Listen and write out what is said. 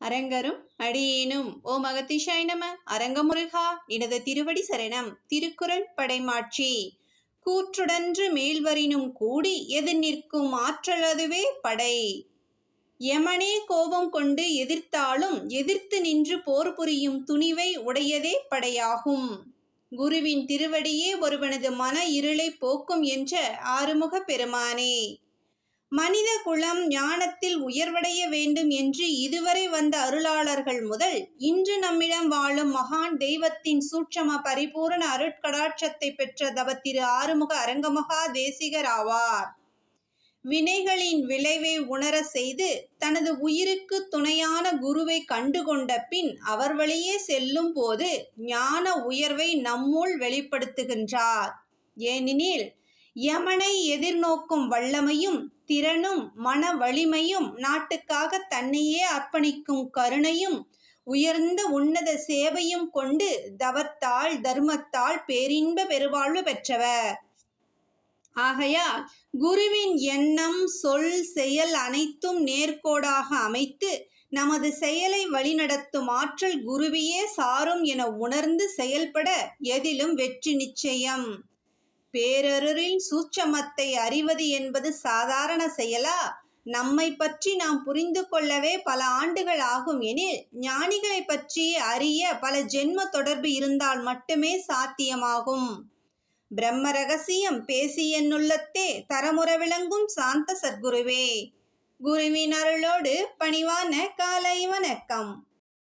அரங்கரும் அடியேனும். ஓ மகத்திஷாய் நம அரங்கமுருகா எனது திருவடி சரணம் திருக்குறள் படைமாட்சி. கூற்றுடன்று மேல்வரினும் கூடி எது நிற்கும் ஆற்றல் அதுவே படை. யமனே கோபம் கொண்டு எதிர்த்தாலும் எதிர்த்து நின்று போர் புரியும் துணிவை உடையதே படையாகும். குருவின் திருவடியே ஒருவனது மன இருளை போக்கும் என்ற ஆறுமுக பெருமானே. மனித குலம் ஞானத்தில் உயர்வடைய வேண்டும் என்று இதுவரை வந்த அருளாளர்கள் முதல் இன்று நம்மிடம் வாழும் மகான் தெய்வத்தின் சூட்சம பரிபூரண அருட்கடாட்சத்தை பெற்ற தவ திரு ஆறுமுக அரங்கமகா தேசிகர் ஆவார். வினைகளின் விளைவை உணர செய்து தனது உயிருக்கு துணையான குருவை கண்டுகொண்ட பின் அவர் வழியே செல்லும் போது ஞான உயர்வை நம்முள் வெளிப்படுத்துகின்றார். ஏனெனில் யமனை எதிர்நோக்கும் வல்லமையும் திறனும் மன வலிமையும் நாட்டுக்காக தன்னையே அர்ப்பணிக்கும் கருணையும் உயர்ந்த உன்னத சேவையும் கொண்டு தவத்தால் தர்மத்தால் பேரின்ப பெருவாழ்வு பெற்றவர். ஆகையால் குருவின் எண்ணம் சொல் செயல் அனைத்தும் நேர்கோடாக அமைத்து நமது செயலை வழிநடத்தும் ஆற்றல் குருவியே சாரும் என உணர்ந்து செயல்பட எதிலும் வெற்றி நிச்சயம். பேரருளின் சூட்சமத்தை அறிவது என்பது சாதாரண செயலா? நம்மை பற்றி நாம் புரிந்து கொள்ளவே பல ஆண்டுகள் ஆகும் எனில் ஞானிகளை பற்றி அறிய பல ஜென்ம தொடர்பு இருந்தால் மட்டுமே சாத்தியமாகும். பிரம்ம ரகசியம் பேசி என்னுள்ளத்தே தரமுற விளங்கும் சாந்த சத்குருவே. குருவின் அருளோடு பணிவான காலை வணக்கம்.